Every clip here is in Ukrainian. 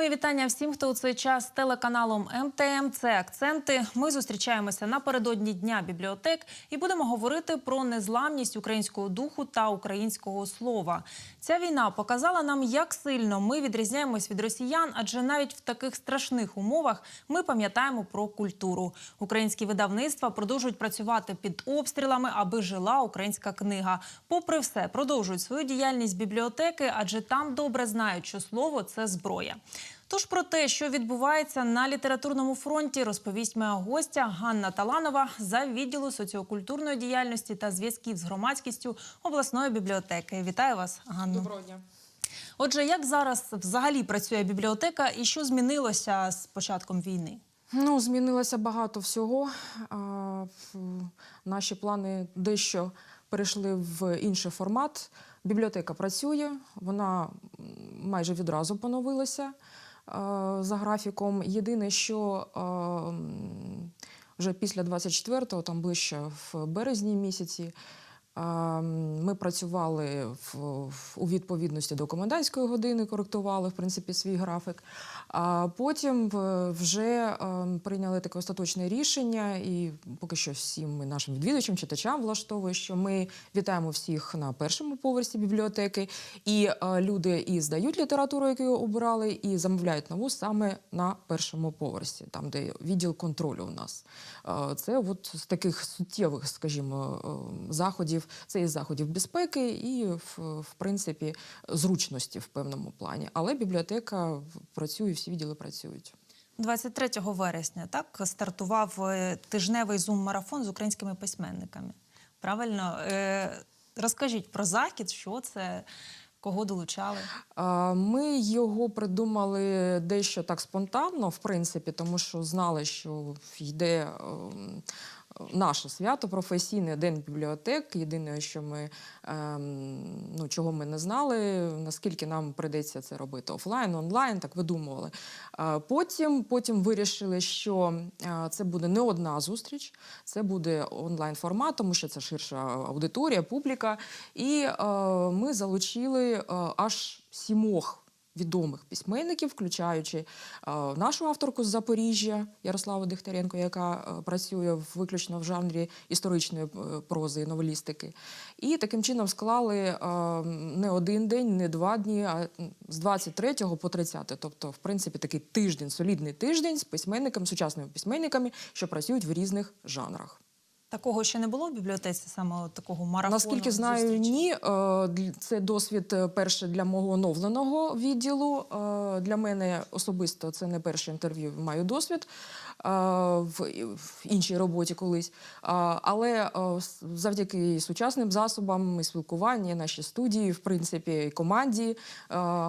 Мої вітання всім, хто у цей час телеканалом МТМ. Це акценти. Ми зустрічаємося напередодні дня бібліотек і будемо говорити про незламність українського духу та українського слова. Ця війна показала нам, як сильно ми відрізняємось від росіян, адже навіть в таких страшних умовах ми пам'ятаємо про культуру. Українські видавництва продовжують працювати під обстрілами, аби жила українська книга. Попри все, продовжують свою діяльність бібліотеки, адже там добре знають, що слово це зброя. Тож про те, що відбувається на літературному фронті, розповість моя гостя Ганна Таланова за відділу соціокультурної діяльності та зв'язків з громадськістю обласної бібліотеки. Вітаю вас, Ганно. Доброго дня. Отже, як зараз взагалі працює бібліотека і що змінилося з початком війни? Ну, змінилося багато всього. Наші плани дещо перейшли в інший формат. Бібліотека працює, вона майже відразу поновилася за графіком. Єдине, що вже після 24-го, там ближче в березні місяці, Ми працювали в, у відповідності до комендантської години, коректували в принципі свій графік. А потім вже е, прийняли таке остаточне рішення, і поки що всім нашим відвідувачам, читачам влаштовує, що ми вітаємо всіх на першому поверсі бібліотеки, і е, люди і здають літературу, яку обирали, і замовляють нову саме на першому поверсі, там де відділ контролю у нас. Е, Це от з таких суттєвих, скажімо, е, заходів, це із заходів безпеки і в, в принципі зручності в певному плані. Але бібліотека працює, всі відділи працюють. 23 вересня так стартував е, тижневий зум-марафон з українськими письменниками. Правильно, Е, розкажіть про захід, що це, кого долучали. Ми його придумали дещо так спонтанно, в принципі, тому що знали, що йде ем, наше свято, професійний день бібліотек. Єдине, що ми ем, ну, чого ми не знали, наскільки нам прийдеться це робити офлайн, онлайн, так видумували. А Потім, потім вирішили, що а, це буде не одна зустріч, це буде онлайн формат, тому що це ширша аудиторія, публіка. І е, ми залучили е, аж сімох. Відомих письменників, включаючи е, нашу авторку з Запоріжжя Ярославу Дегтяренко, яка е, працює виключно в жанрі історичної е, прози і новелістики. І таким чином склали не один день, не два дні, а з 23 по 30. Тобто, в принципі, такий тиждень, солідний тиждень з письменниками, сучасними письменниками, що працюють в різних жанрах. Такого ще не було в бібліотеці, саме такого марафону. Наскільки знаю, зустрічі? ні. Е, Це досвід е, перше для мого оновленого відділу. Е, Для мене особисто це не перше інтерв'ю. Маю досвід в іншій роботі колись. Але завдяки сучасним засобам і спілкування, нашій студії, в принципі, і команді,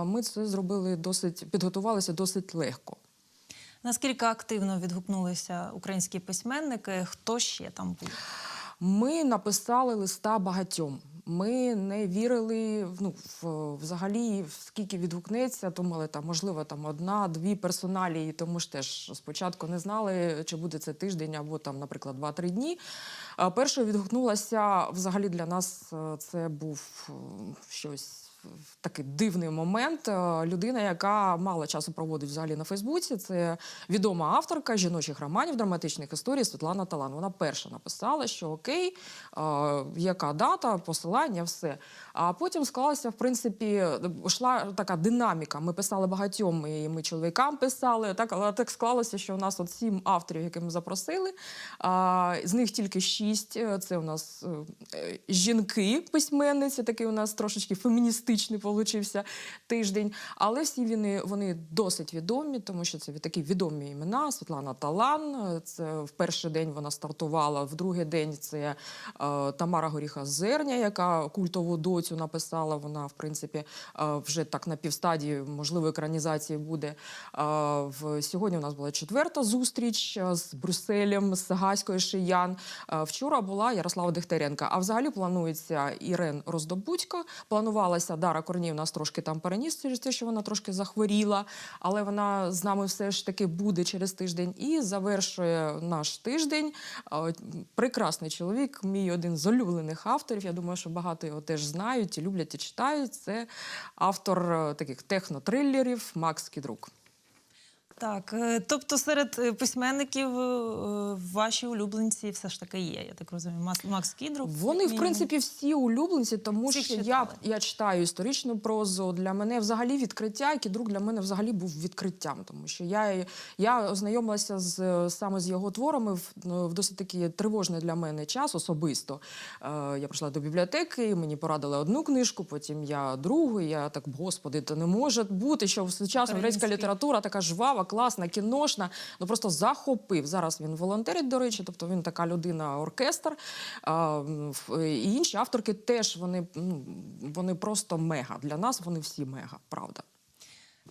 ми це зробили досить, підготувалися досить легко. Наскільки активно відгукнулися українські письменники? Хто ще там був? Ми написали листа багатьом. Ми не вірили ну, взагалі, скільки відгукнеться, думали, там, можливо, там одна-дві персоналії, тому ж теж спочатку не знали, чи буде це тиждень або, там, наприклад, два-три дні. А першою відгукнулася взагалі для нас е, це був е, щось. Такий дивний момент. Е, Людина, яка мало часу проводить взагалі на Фейсбуці, це відома авторка жіночих романів, драматичних історій Світлана Талан. Вона перша написала, що окей, е, яка дата, посилання, все. А потім склалася, в принципі, йшла така динаміка. Ми писали багатьом, і ми чоловікам писали. Так, але так склалося, що у нас от сім авторів, яких ми запросили. З них тільки шість. е, Це у нас е, жінки, письменниці. Такий у нас трошечки феміністичний получився тиждень. Але всі вони, вони досить відомі, тому що це такі відомі імена. Світлана Талан. е, Це в перший день вона стартувала, в другий день це е, Тамара Горіха Зерня, яка культову доцю написала. Вона, в принципі, е, вже так на півстадії, можливо, екранізації буде. Е, в сьогодні у нас була четверта зустріч е, з Брюсселем, з Гаською Шиян. Е, Вчора була Ярослава Дегтяренка. А взагалі планується Ірен Роздобудько. Планувалася Дара Корнів нас трошки там переніс через те, що вона трошки захворіла, але вона з нами все ж таки буде через тиждень. І завершує наш тиждень. Прекрасний чоловік, мій один з улюблених авторів. Я думаю, що багато його теж знають, люблять і читають. Це автор е, таких технотрилерів Макс Кідрук. Так, е, тобто серед е, письменників е, ваші улюбленці все ж таки є, я так розумію. Макс Кідрук. Вони, в принципі, всі улюбленці, тому Всіх що я, читали. я читаю історичну прозу. Для мене взагалі відкриття, який друг для мене взагалі був відкриттям, тому що я, я ознайомилася з саме з його творами в, ну, в досить такий тривожний для мене час особисто. Е, я прийшла до бібліотеки, мені порадили одну книжку, потім я другу. Я так, господи, то не може бути, що сучасна грецька література така жвава, класна, кіношна. Ну просто захопив. Зараз він волонтерить, до речі, тобто він така людина, оркестр. А, і інші авторки теж вони, ну, вони просто мега. Для нас вони всі мега, правда.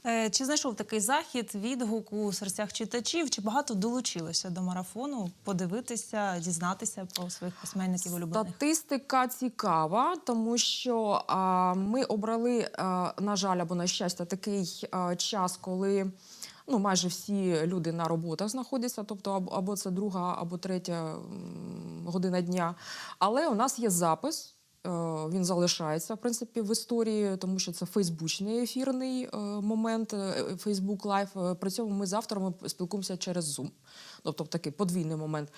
Е, Чи знайшов такий захід, відгук у серцях читачів? Чи багато долучилося до марафону подивитися, дізнатися про своїх письменників улюблених? Статистика цікава, тому що а, ми обрали, а, на жаль, або на щастя, такий а, час, коли. Ну, майже всі люди на роботах знаходяться, тобто або, це друга, або третя година дня. Але у нас є запис. Е, Він залишається в принципі в історії, тому що це фейсбучний ефірний е, момент, Фейсбук Лайв. Е, При цьому ми з авторами спілкуємося через Zoom. Тобто такий подвійний момент.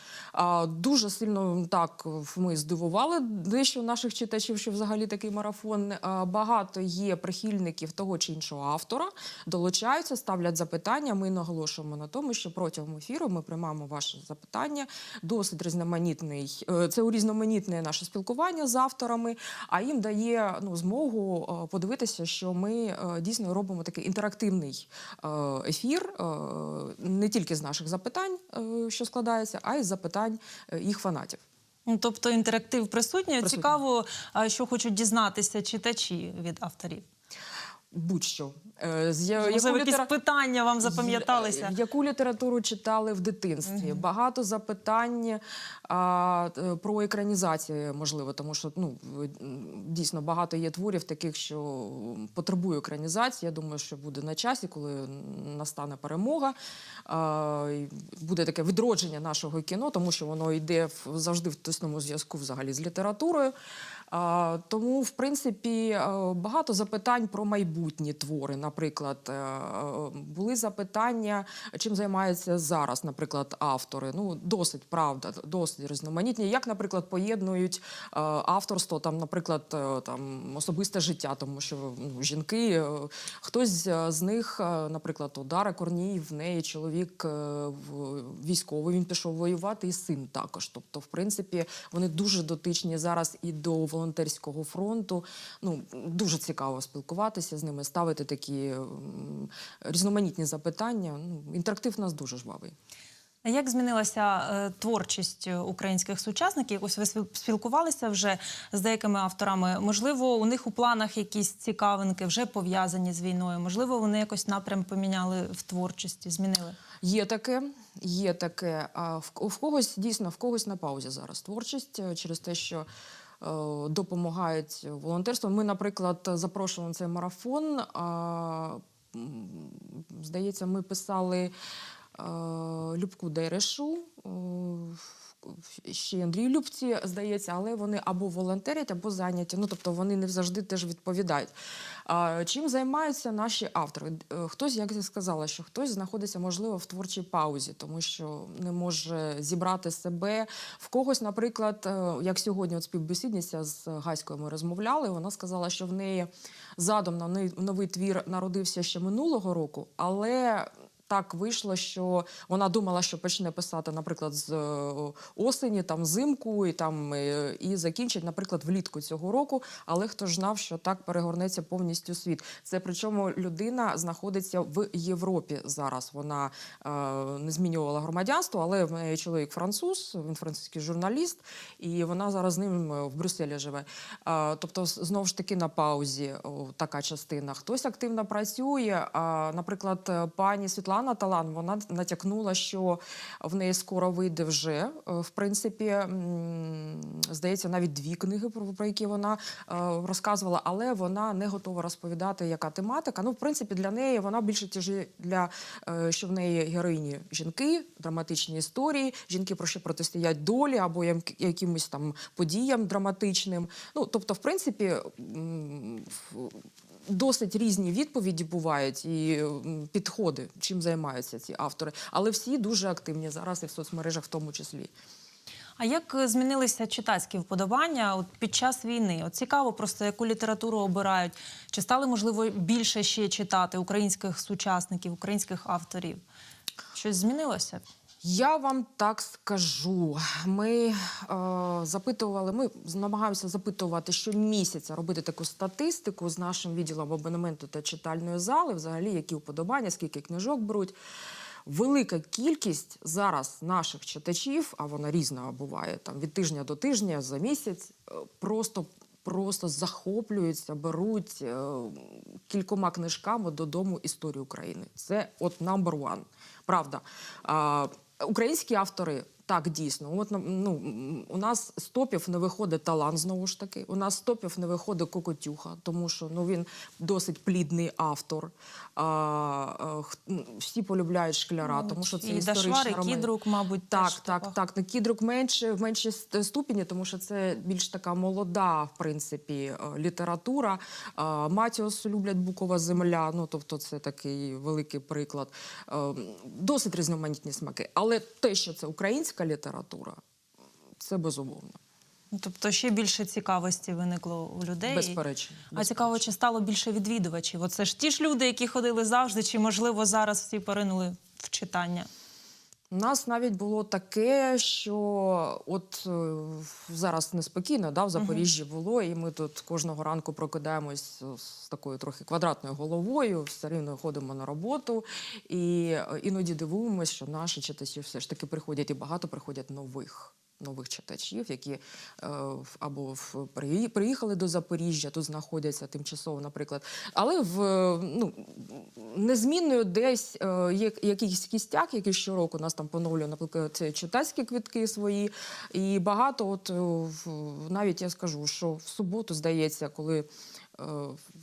Дуже сильно так ми здивували дещо наших читачів, що взагалі такий марафон. Багато є прихильників того чи іншого автора, долучаються, ставлять запитання. Ми наголошуємо на тому, що протягом ефіру ми приймаємо ваші запитання. Досить різноманітний. Це урізноманітне наше спілкування з авторами, а їм дає ну, змогу е, подивитися, що ми е, дійсно робимо такий інтерактивний е, ефір не тільки з наших запитань, що складається, а й з запитань їх фанатів. Ну, Тобто інтерактив присутній. Присутній. Цікаво, що хочуть дізнатися читачі від авторів. Будь-що. Е, з я- Можливо, якісь літера- питання вам запам'яталися? Е, Яку літературу читали в дитинстві? Багато запитань а, про екранізацію, можливо, тому що ну дійсно багато є творів таких, що потребує екранізації. Я думаю, що буде на часі, коли настане перемога. А, буде таке відродження нашого кіно, тому що воно йде в- завжди в тісному зв'язку взагалі з літературою. Тому, в принципі, е, багато запитань про майбутні твори. Наприклад, Е, е, були запитання, чим займаються зараз, наприклад, автори. Ну, досить правда, досить різноманітні. Як, наприклад, поєднують авторство, там, наприклад, там особисте життя, тому що ну, жінки, хтось з них, наприклад, Удара Корній, в неї чоловік військовий, він пішов воювати, і син також. Тобто, в принципі, вони дуже дотичні зараз і до волонтерського фронту. Ну дуже цікаво спілкуватися з ними, ставити такі різноманітні запитання. Ну, інтерактив у нас дуже жвавий. А Як змінилася е, творчість е, українських сучасників? Ось ви спілкувалися вже з деякими авторами. Можливо, у них у планах якісь цікавинки вже пов'язані з війною. Можливо, вони якось напрям поміняли в творчості, змінили. Є таке, є таке. А в, в когось дійсно в когось на паузі зараз творчість е, через те, що допомагають волонтерством. Ми, наприклад, запрошували на цей марафон. Здається, ми писали е, Любку Дерешу. Ще Андрій Любці, здається, але вони або волонтерять, або зайняті. Ну тобто вони не завжди теж відповідають. Чим займаються наші автори? Е, Хтось, як я сказала, що хтось знаходиться, можливо, в творчій паузі, тому що не може зібрати себе. В когось, наприклад, е, як сьогодні, от співбесідниця з Гаською ми розмовляли, вона сказала, що в неї задум на новий твір народився ще минулого року, але. Так вийшло, що вона думала, що почне писати, наприклад, з е, осені, там взимку, і там е, і закінчить, наприклад, влітку цього року. Але хто ж знав, що так перегорнеться повністю світ? Це причому людина знаходиться в Європі зараз. Вона е, не змінювала громадянство, але в неї чоловік француз, він французький журналіст, і вона зараз з ним е, в Брюсселі живе. Е, тобто, знову ж таки на паузі о, така частина. Хтось активно працює. А, наприклад, пані Світлана Талан вона натякнула, що в неї скоро вийде вже. е, В принципі, здається, навіть дві книги, про, які вона е, розказувала, але вона не готова розповідати, яка тематика. Ну, в принципі, для неї вона більше тяжі для е, що в неї героїні жінки, драматичні історії, жінки про що протистоять долі або якимось там подіям драматичним. Ну, тобто, в принципі, досить різні відповіді бувають і підходи, чим займаються ці автори. Але всі дуже активні зараз і в соцмережах в тому числі. А як е, змінилися читацькі вподобання от під час війни? От цікаво, просто яку літературу обирають. Чи стали можливо більше ще читати українських сучасників, українських авторів? Щось змінилося? Я вам так скажу. Ми е, запитували, ми намагаємося запитувати щомісяця, робити таку статистику з нашим відділом абонементу та читальної зали, взагалі, які вподобання, скільки книжок беруть. Велика кількість зараз наших читачів, а вона різна буває там від тижня до тижня за місяць, е, просто. Просто захоплюються, беруть е, кількома книжками додому історію України. Це от number one. Правда. Українські автори. Так, дійсно. От ну, у нас з топів не виходить талант знову ж таки. У нас топів не виходить Кокотюха, тому що ну, він досить плідний автор. А, а, всі полюбляють шкляра, тому що це і історичний Дашвар, і роман. Кідрук, мабуть, Так, теж так, так. На Кідрук менше в меншій ступені, тому що це більш така молода, в принципі, е, література. Е, Матіос люблять Букова земля. Ну тобто, це такий великий приклад. Е, Досить різноманітні смаки. Але те, що це українська література, це безумовно. Ну, Тобто ще більше цікавості виникло у людей. Безперечно. А цікаво, чи стало більше відвідувачів? Оце ж ті ж люди, які ходили завжди, чи можливо зараз всі поринули в читання? У нас навіть було таке, що от е, зараз неспокійно, да, в Запоріжжі було, і ми тут кожного ранку прокидаємось з такою трохи квадратною головою, все рівно ходимо на роботу, і е, іноді дивуємося, що наші читачі все ж таки приходять, і багато приходять нових. Нових читачів, які е, або приїхали до Запоріжжя, тут знаходяться тимчасово, наприклад. Але в ну, незмінною десь е, є якийсь кістяк, який щороку нас там поновлює, наприклад, читацькі квитки свої. І багато, от е, навіть я скажу, що в суботу, здається, коли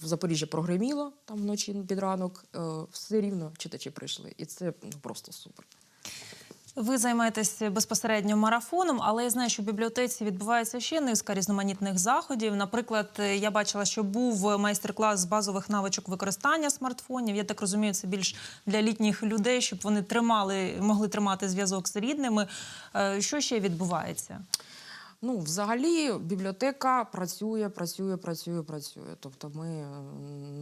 в Запоріжжі прогреміло там вночі під ранок, все рівно читачі прийшли. І це ну, просто супер. Ви займаєтесь безпосередньо марафоном, але я знаю, що в бібліотеці відбувається ще низка різноманітних заходів. Наприклад, я бачила, що був майстер-клас з базових навичок використання смартфонів. Я так розумію, це більш для літніх людей, щоб вони тримали, могли тримати зв'язок з рідними. Е, Що ще відбувається? Ну, взагалі, бібліотека працює, працює, працює, працює. Тобто ми е,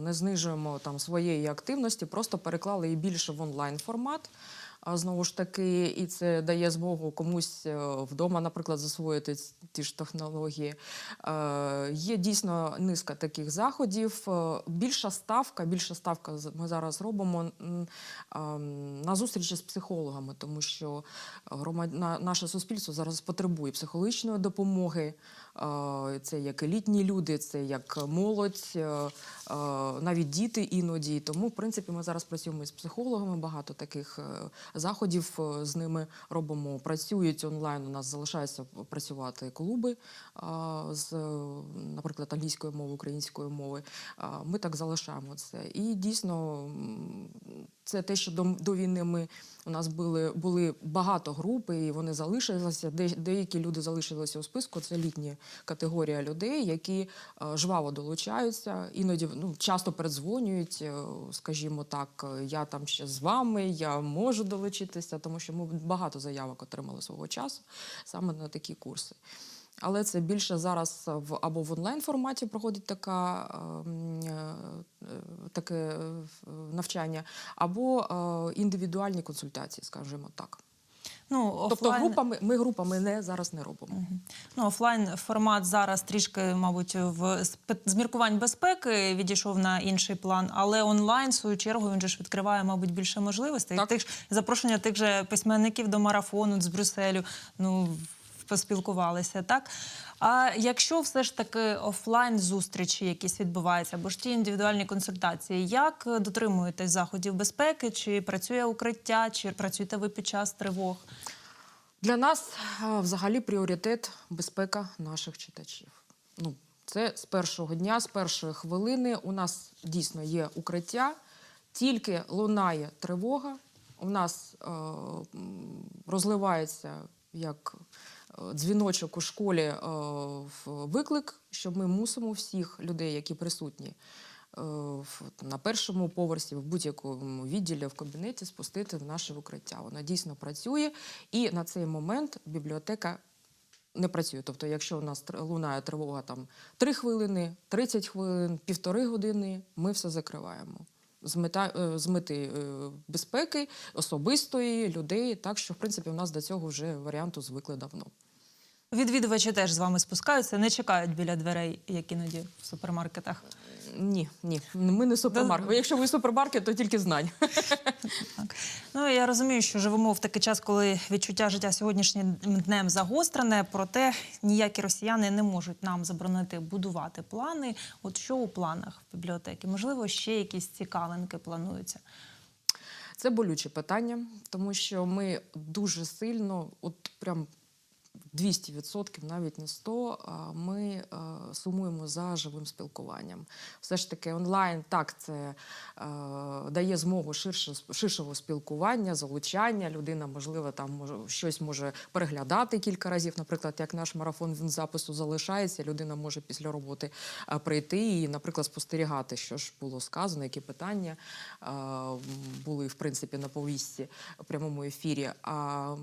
не знижуємо там своєї активності, просто переклали її більше в онлайн формат. А знову ж таки, і це дає змогу комусь е, вдома, наприклад, засвоїти ті ж технології. Е, Є дійсно низка таких заходів. Е, Більша ставка, більша ставка ми зараз робимо на зустрічі з психологами, тому що наше суспільство зараз потребує психологічної допомоги. Е, Це як і літні люди, це як молодь, е, е, навіть діти іноді. Тому, в принципі, ми зараз працюємо з психологами. Багато таких заходів з ними робимо. Працюють онлайн. У нас залишаються працювати клуби з, наприклад, англійської мови, української мови. Ми так залишаємо це. І дійсно, це те, що до, до війни ми у нас були, були багато груп, і вони залишилися. Де, деякі люди залишилися у списку. Це літні категорія людей, які е, жваво долучаються, іноді ну, часто передзвонюють, е, скажімо так, е, я там ще з вами, я можу долучитися, тому що ми багато заявок отримали свого часу саме на такі курси. Але це більше зараз в або в онлайн форматі проходить така, ем, е, е, таке е, навчання, або е, індивідуальні консультації, скажімо так. Ну, Тобто групами ми групами не зараз не робимо. Ну, офлайн формат зараз трішки, мабуть, в спе- з міркувань безпеки відійшов на інший план, але онлайн, в свою чергу, він же ж відкриває, мабуть, більше можливостей. Так. Тих ж запрошення тих же письменників до марафону з Брюсселю. Ну поспілкувалися, так. А якщо все ж таки офлайн зустрічі якісь відбуваються, або ж ті індивідуальні консультації, як дотримуєтесь заходів безпеки? Чи працює укриття, чи працюєте ви під час тривог? Для нас взагалі пріоритет безпека наших читачів. Ну, це з першого дня, з першої хвилини. У нас дійсно є укриття, тільки лунає тривога. У нас е, розливається як дзвіночок у школі е, в виклик, що ми мусимо всіх людей, які присутні, е, на першому поверсі, в будь-якому відділі в кабінеті спустити в наше укриття. Вона дійсно працює, і на цей момент бібліотека не працює. Тобто, якщо у нас лунає тривога там 3 хвилини, 30 хвилин, півтори години, ми все закриваємо. З, мета, е, з мети безпеки особистої людей, так що в принципі у нас до цього вже варіанту звикли давно. Відвідувачі теж з вами спускаються, не чекають біля дверей, як іноді в супермаркетах. Ні, ні, ми не супермаркет. Якщо ви супермаркет, то тільки знань. Так. Ну я розумію, що живемо в такий час, коли відчуття життя сьогоднішнім днем загострене, проте ніякі росіяни не можуть нам заборонити будувати плани. От що у планах в бібліотеки? Можливо, ще якісь цікавинки плануються. Це болюче питання, тому що ми дуже сильно, от прям 200%, навіть не 100%, ми е, сумуємо за живим спілкуванням. Все ж таки, онлайн так це е, дає змогу ширшого спілкування, залучання. Людина, можливо, там може щось може переглядати кілька разів. Наприклад, як наш марафон він запису залишається, людина може після роботи е, прийти і, наприклад, спостерігати, що ж було сказано, які питання були в принципі на повісті в прямому ефірі. А,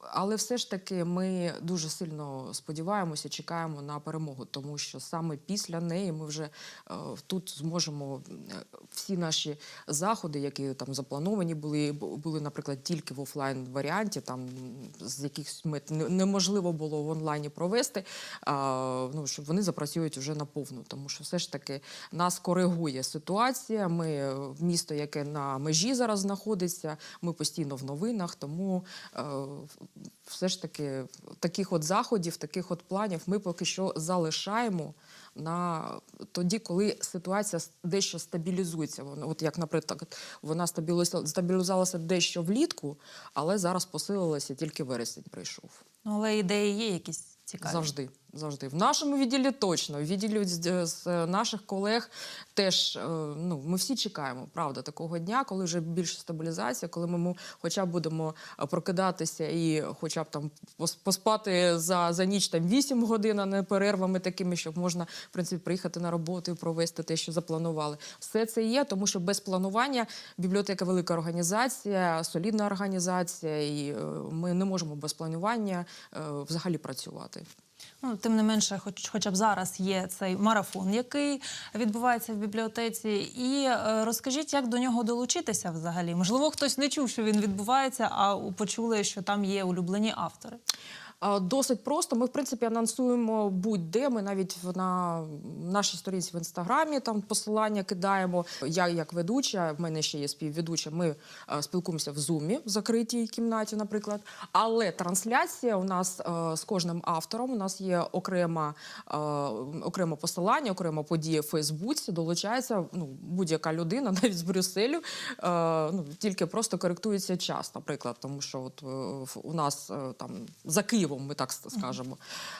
але все ж таки ми дуже сильно сподіваємося, чекаємо на перемогу, тому що саме після неї ми вже е, тут зможемо е, всі наші заходи, які там заплановані були, бу- були, наприклад, тільки в офлайн варіанті, там з якихось мет неможливо було в онлайні провести. Ну щоб вони запрацюють вже наповну, тому що все ж таки нас коригує ситуація. Ми е, місто, яке на межі зараз знаходиться, ми постійно в новинах, тому все ж таки таких от заходів, таких от планів ми поки що залишаємо на тоді, коли ситуація дещо стабілізується. Вона, от як, наприклад, вона стабілізувалася дещо влітку, але зараз посилилася тільки вересень прийшов. Ну, але ідеї є якісь цікаві. Завжди. Завжди. В нашому відділі точно. В відділі з, наших колег теж е, ну, ми всі чекаємо, правда, такого дня, коли вже більше стабілізація, коли ми хоча б будемо е, прокидатися і хоча б там поспати за, за ніч там 8 годин, а не перервами такими, щоб можна в принципі приїхати на роботу і провести те, що запланували. Все це є, тому що без планування бібліотека велика організація, солідна організація, і е, ми не можемо без планування взагалі працювати. Ну, тим не менше, хоч, хоча б зараз є цей марафон, який відбувається в бібліотеці. І е, розкажіть, як до нього долучитися взагалі? Можливо, хтось не чув, що він відбувається, а почули, що там є улюблені автори. Досить просто. Ми, в принципі, анонсуємо будь-де. Ми навіть на нашій сторінці в інстаграмі там посилання кидаємо. Я як ведуча, в мене ще є співведуча. Ми е, спілкуємося в зумі в закритій кімнаті, наприклад. Але трансляція у нас е, з кожним автором. У нас є окрема е, окреме посилання, окрема подія в Фейсбуці. Долучається ну, будь-яка людина, навіть з Брюсселю. Ну тільки просто коректується час, наприклад, тому що от у нас там за Києвом, ми так скажемо.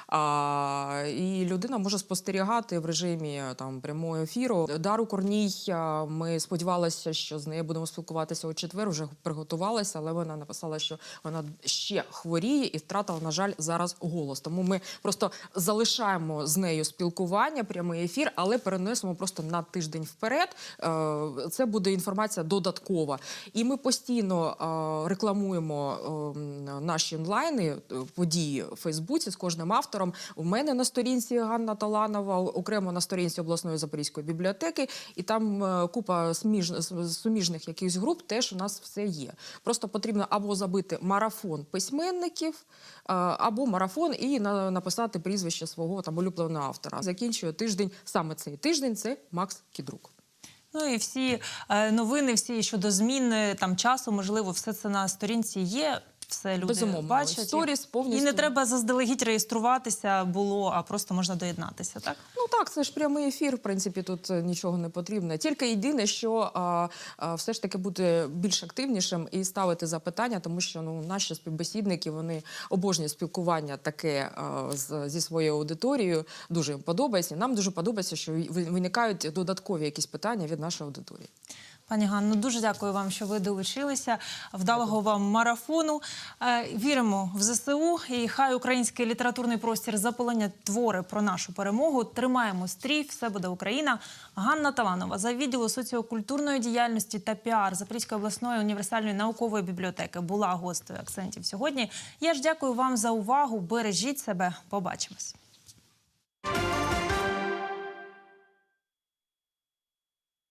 А, і людина може спостерігати в режимі е, там прямого ефіру. Дару Корній. е, Ми сподівалися, що з нею будемо спілкуватися у четвер. Вже приготувалася, але вона написала, що вона ще хворіє і втратила, на жаль, зараз голос. Тому ми просто залишаємо з нею спілкування, прямий ефір, але переносимо просто на тиждень вперед. Е, Це буде інформація додаткова. І ми постійно рекламуємо е, наші онлайни е, події в Фейсбуці з кожним автором. У мене на сторінці Ганна Таланова, окремо на сторінці обласної запорізької бібліотеки, і там е, купа сміж- суміжних якихось груп. Теж у нас все є. Просто потрібно або забити марафон письменників, е, або марафон і на- написати прізвище свого там улюбленого автора. Закінчує тиждень. Саме цей тиждень це Макс Кідрук. Ну і всі е, новини, всі щодо зміни там часу, можливо, все це на сторінці є. Все люди Безумовно. бачать. Сторіс повністю. І не треба заздалегідь реєструватися було, а просто можна доєднатися, так? Ну так, це ж прямий ефір. В принципі, тут е, нічого не потрібно. Тільки єдине, що а, а, все ж таки бути більш активнішим і ставити запитання, тому що ну наші співбесідники вони обожнюють спілкування таке а, з, зі своєю аудиторією. Дуже їм подобається. Нам дуже подобається, що ви- виникають додаткові якісь питання від нашої аудиторії. Пані Ганно, дуже дякую вам, що ви долучилися. Вдалого вам марафону. Е, Віримо в ЗСУ і хай український літературний простір заполонять твори про нашу перемогу. Тримаємо стрій, все буде Україна. Ганна Таланова за відділу соціокультурної діяльності та піар Запорізької обласної універсальної наукової бібліотеки була гостею акцентів сьогодні. Я ж дякую вам за увагу. Бережіть себе. Побачимось.